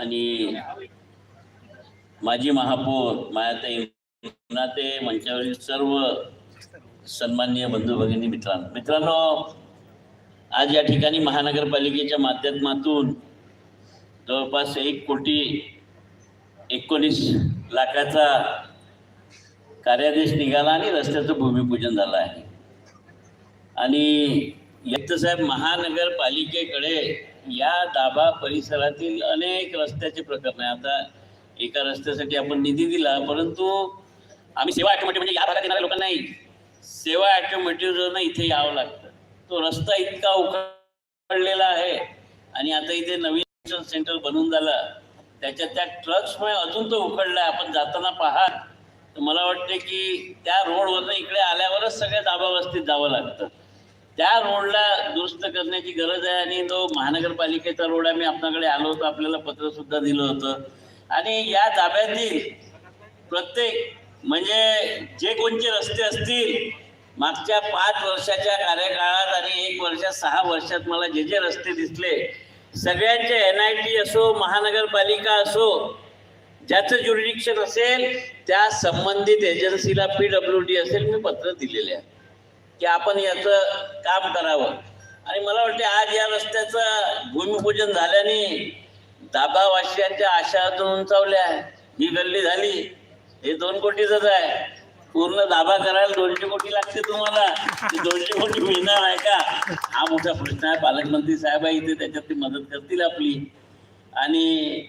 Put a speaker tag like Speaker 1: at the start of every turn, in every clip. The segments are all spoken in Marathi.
Speaker 1: आणि माजी महापौर मायाताई ते मंचावरील सर्व सन्माननीय बंधू भगिनी मित्रांनो. मित्रांनो आज या ठिकाणी महानगरपालिकेच्या माध्यमातून जवळपास एक कोटी एकोणीस लाखाचा कार्यादेश निघाला आणि रस्त्याचं भूमिपूजन झालं आहे. आणि साहेब महानगरपालिकेकडे या दाभा परिसरातील अनेक रस्त्याचे प्रकरण आहे आता एका रस्त्यासाठी आपण निधी दिला परंतु आम्ही सेवा ऑटोमॅटिक म्हणजे या भागात येणाऱ्या लोकांनाही सेवा ऑटोमॅटिक इथे यावं लागतं. तो रस्ता इतका उखडलेला आहे आणि आता इथे नवीन सेंटर बनून झालं. त्याच्या त्या ट्रक्समुळे अजून तो उखडला आहे. आपण जाताना पाहात तर मला वाटते की त्या रोडवरनं इकडे आल्यावरच सगळ्या दाबा वस्तीत जावं लागतं. त्या रोडला दुरुस्त करण्याची गरज आहे आणि तो महानगरपालिकेचा रोड आम्ही आपल्याकडे आलो होतो. आपल्याला पत्र सुद्धा दिलं होतं. आणि या ताब्यातील प्रत्येक म्हणजे जे कोणते रस्ते असतील मागच्या पाच वर्षाच्या कार्यकाळात आणि एक वर्षात सहा वर्षात मला जे जे रस्ते दिसले सगळ्यांचे एन आय टी असो महानगरपालिका असो ज्याचं ज्युरिडिक्शन असेल त्या संबंधित एजन्सीला पी डब्ल्यू डी असेल मी पत्र दिलेले आहे. की आपण याचं काम करावं. आणि मला वाटते आज या रस्त्याचं भूमिपूजन झाल्याने दाबावासियांच्या आशा अजून उंचावल्या ही गल्ली झाली. हे दोन कोटीचंच आहे. पूर्ण दाबा करायला दोनशे कोटी लागते तुम्हाला. दोनशे कोटी मिळणार आहे का? हा मोठा प्रश्न आहे. पालकमंत्री साहेब आहे इथे त्याच्यात ते मदत करतील आपली. आणि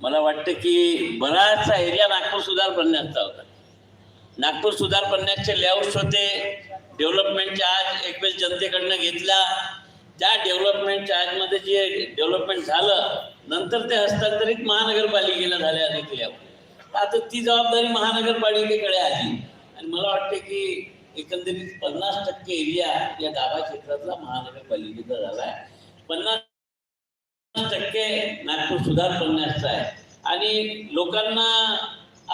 Speaker 1: मला वाटतं की बराचसा एरिया नागपूर सुधार बनण्याचा होता. नागपूर सुधार करण्याचे लेआउट्स होते. डेव्हलपमेंट चार्ज एक वेळेस जनतेकडनं घेतला. त्या डेव्हलपमेंट चार्जमध्ये जे डेव्हलपमेंट झालं नंतर ते हस्तांतरित महानगरपालिकेला झाले अनेक लेआउट आता ती जबाबदारी महानगरपालिकेकडे आली. आणि मला वाटते की एकंदरीत पन्नास टक्के एरिया या गाभा क्षेत्रातला महानगरपालिकेचा झाला आहे. पन्नास टक्के नागपूर सुधार करण्याचा आहे. आणि लोकांना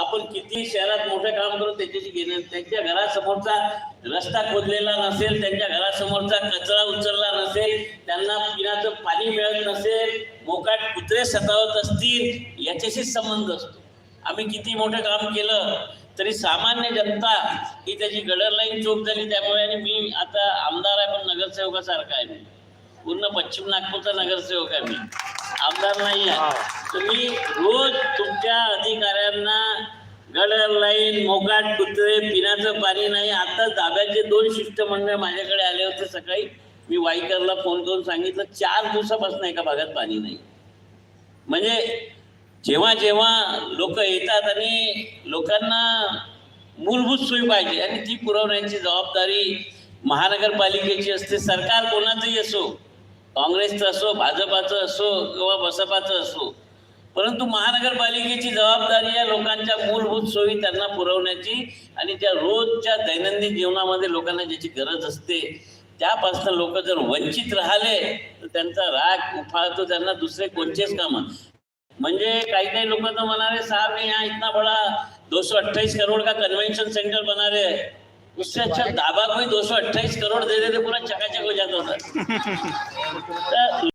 Speaker 1: आपण किती शहरात मोठं काम करू त्याच्याशी घेणं त्यांच्या घरासमोरचा रस्ता खोदलेला नसेल त्यांच्या घरासमोरचा कचरा उचलला नसेल त्यांना पिण्याचं पाणी मिळत नसेल मोकाट कुत्रे सतावत असतील याच्याशी संबंध असतो. आम्ही किती मोठं काम केलं तरी सामान्य जनता ही त्याची गडर लाईन चोक झाली त्यामुळे आणि मी आता आमदार आहे पण नगरसेवकासारखा आहे मी. पूर्ण पश्चिम नागपूरचा नगरसेवक आहे मी. आमदार नाही आहे. तर मी रोज तुमच्या गडर लाईन मोकाट कुत्रे पिण्याचं पाणी नाही. आता दाब्याचे दोन शिष्टमंडळ माझ्याकडे आले होते सकाळी. मी वाईकरला फोन करून सांगितलं चार दिवसापासून एका भागात पाणी नाही. म्हणजे जेव्हा जेव्हा लोक येतात आणि लोकांना मूलभूत सोयी पाहिजे आणि ती पुरवण्याची जबाबदारी महानगरपालिकेची असते. सरकार कोणाचंही असो काँग्रेसचं असो भाजपाचं असो किंवा बसपाचं असो परंतु महानगरपालिकेची जबाबदारी या लोकांच्या मूलभूत सोयी त्यांना पुरवण्याची आणि त्या रोजच्या दैनंदिन जीवनामध्ये लोकांना ज्याची गरज असते त्यापासून लोक जर वंचित राहिले तर त्यांचा राग उफाळतो त्यांना दुसरे कोणतेच कामं. म्हणजे काही काही लोक तर म्हणाले साहेब मैं यहाँ इतना बड़ा 228 करोड़ का कन्वेंशन सेंटर बना रहे उससे अच्छा दाबा कोई 228 करोड़ दे देते पूरा चकाचक हो जाता था